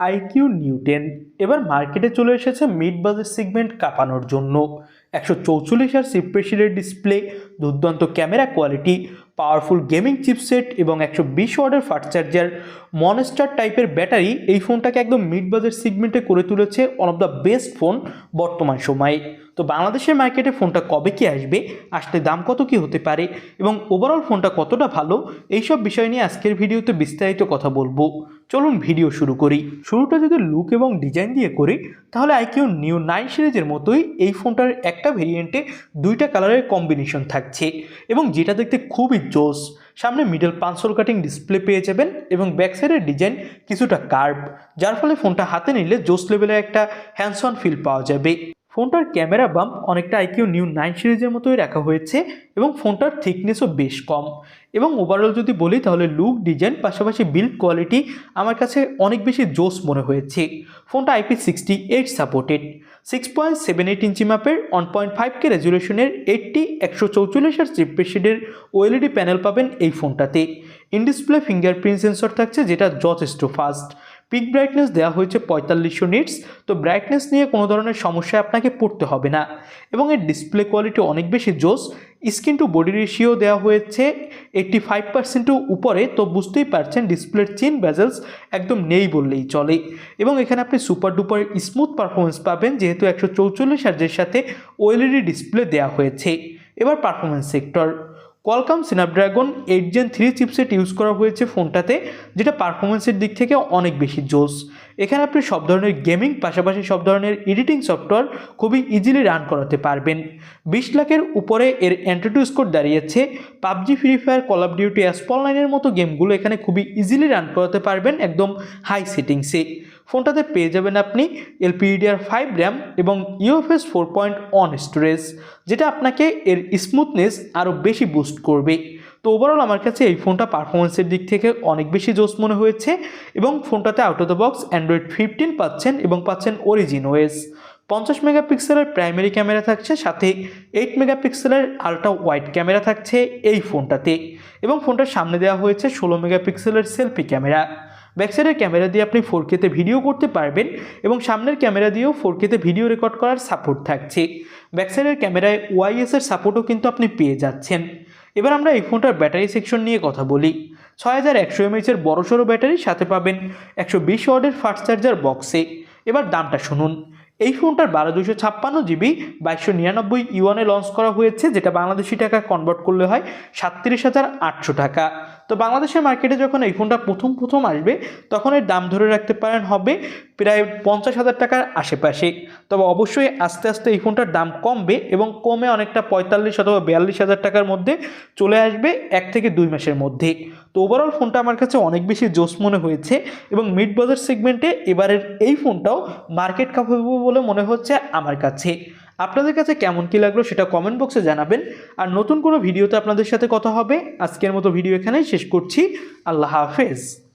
IQ নিউটেন এবার মার্কেটে চলে এসেছে মিড বাজেট সিগমেন্ট কাঁপানোর জন্য। একশো চৌচল্লিশ আর সিপ্রেশিলের ডিসপ্লে, দুর্দান্ত camera quality powerful gaming chipset এবং একশো বিশ ওয়ার্ডের ফাস্ট চার্জার মনস্টার টাইপের ব্যাটারি এই ফোনটাকে একদম মিড বাজেট সেগমেন্টে করে তুলেছে one of the best phone বর্তমান সময়ে। তো বাংলাদেশের মার্কেটে ফোনটা কবে কি আসবে, আসলে দাম কত কি হতে পারে এবং ওভারঅল ফোনটা কতটা ভালো, এইসব বিষয় নিয়ে আজকের ভিডিওতে বিস্তারিত কথা বলব। চলুন ভিডিও শুরু করি। শুরুটা যদি লুক এবং ডিজাইন দিয়ে করি, তাহলে আইকিউ নিউ নাইন সিরিজের মতোই এই ফোনটার একটা ভেরিয়েন্টে দুইটা কালারের কম্বিনেশন থাকছে এবং যেটা দেখতে খুবই জোস। সামনে মিডল পাঁচশোর কাটিং ডিসপ্লে পেয়ে যাবেন এবং ব্যাক সাইডের ডিজাইন কিছুটা কার্ভ যার ফলে ফোনটা হাতে নিলে জোস লেভেলের একটা হ্যান্ডসন ফিল পাওয়া যাবে। ফোনটার ক্যামেরা বাম্প অনেকটা আইকিউ নিউ নাইন সিরিজের মতোই রাখা হয়েছে এবং ফোনটার থিকনেসও বেশ কম। এবং ওভারঅল যদি বলি তাহলে লুক ডিজাইন পাশাপাশি বিল্ড কোয়ালিটি আমার কাছে অনেক বেশি জোস মনে হয়েছে। ফোনটা IP sixty eight supported six point seven eight ইঞ্চি মাপের ওয়ান পয়েন্ট ফাইভ কে রেজুলেশনের এইটটি একশো চৌচল্লিশ আর চিপেশিডের ওএলইডি প্যানেল পাবেন এই ফোনটাতে। ইন ডিসপ্লে ফিঙ্গারপ্রিন্ট সেন্সর থাকছে যেটা যথেষ্ট ফাস্ট পিক ব্রাইটনেস দেওয়া হয়েছে পঁয়তাল্লিশশো নিটস তো ব্রাইটনেস নিয়ে কোনো ধরনের সমস্যায় আপনাকে পড়তে হবে না। এবং এর ডিসপ্লে কোয়ালিটি অনেক বেশি জোস। স্ক্রিন টু বডি রেশিও দেওয়া হয়েছে এইট্টি ফাইভ পার্সেন্টও উপরে, তো বুঝতেই পারছেন ডিসপ্লের চিন ব্যাজেলস একদম নেই বললেই চলে। এবং এখানে আপনি সুপার ডুপার স্মুথ পারফরমেন্স পাবেন, যেহেতু একশো চৌচল্লিশ হার্জের সাথে ওএলইডি ডিসপ্লে দেওয়া হয়েছে। এবার performance sector Qualcomm Snapdragon eight Gen three chipset use করা হয়েছে ফোনটাতে যেটা পারফরমেন্সের দিক থেকে অনেক বেশি জোস। এখানে আপনি সব ধরনের গেমিং, পাশাপাশি সব ধরনের এডিটিং সফটওয়্যার খুবই ইজিলি রান করাতে পারবেন। বিশ লাখের উপরে এর অ্যান্টিটু স্কোর দাঁড়িয়েছে। PUBG free fire call of duty নাইনের মতো গেমগুলো এখানে খুবই ইজিলি রান করাতে পারবেন একদম হাই সেটিংসে ফোনটাতে পেয়ে যাবেন আপনি এলপিডিআর ফাইভ র্যাম এবং UFS four point one storage যেটা আপনাকে এর স্মুথনেস আরও বেশি বুস্ট করবে। তো ওভারঅল আমার কাছে এই ফোনটা পারফরমেন্সের দিক থেকে অনেক বেশি জোস মনে হয়েছে এবং ফোনটাতে out of the box Android fifteen পাচ্ছেন এবং পাচ্ছেন অরিজিন ওয়েস পঞ্চাশ মেগাপিক্সেলের প্রাইমারি ক্যামেরা থাকছে, সাথে এইট মেগাপিক্সেলের আলট্রা ওয়াইড ক্যামেরা থাকছে এই ফোনটাতে এবং ফোনটার সামনে দেওয়া হয়েছে ষোলো মেগাপিক্সেলের সেলফি ক্যামেরা ব্যাকসাইডের ক্যামেরা দিয়ে আপনি ফোর কেতে ভিডিও করতে পারবেন এবং সামনের ক্যামেরা দিয়েও ফোর কেতে ভিডিও রেকর্ড করার সাপোর্ট থাকছে। ব্যাকসাইডের ক্যামেরায় ওয়াইএসের সাপোর্টও কিন্তু আপনি পেয়ে যাচ্ছেন। এবার আমরা এই ফোনটার ব্যাটারি সেকশন নিয়ে কথা বলি। ছয় হাজার একশো এমএইচের বড়সড় ব্যাটারি সাথে পাবেন একশো বিশ ওয়ার্ডের ফাস্ট চার্জার বক্সে। এবার দামটা শুনুন। এই ফোনটার বারো দুশো ছাপ্পান্ন জিবি বাইশশো নিরানব্বই ইউয়ানে লঞ্চ করা হয়েছে, যেটা বাংলাদেশি টাকা কনভার্ট করলে হয় সাতত্রিশ হাজার আটশো টাকা। তো বাংলাদেশের মার্কেটে যখন এই ফোনটা প্রথম প্রথম আসবে, তখন এর দাম ধরে রাখতে পারেন হবে প্রায় পঞ্চাশ হাজার টাকার আশেপাশে। তবে অবশ্যই আস্তে আস্তে এই ফোনটার দাম কমবে এবং কমে অনেকটা পঁয়তাল্লিশ অথবা বিয়াল্লিশ হাজার টাকার মধ্যে চলে আসবে এক থেকে দুই মাসের মধ্যে। তো ওভারঅল ফোনটা আমার কাছে অনেক বেশি জোস মনে হয়েছে এবং মিড বাজার সেগমেন্টে এবারের এই ফোনটাও মার্কেট কাপাবো বলে মনে হচ্ছে আমার কাছে। আপনাদের কাছে কেমন কি লাগল সেটা কমেন্ট বক্সে জানাবেন। আর নতুন কোনো ভিডিওতে আপনাদের সাথে কথা হবে, আজকের মতো ভিডিও এখানেই শেষ করছি। আল্লাহ হাফেজ।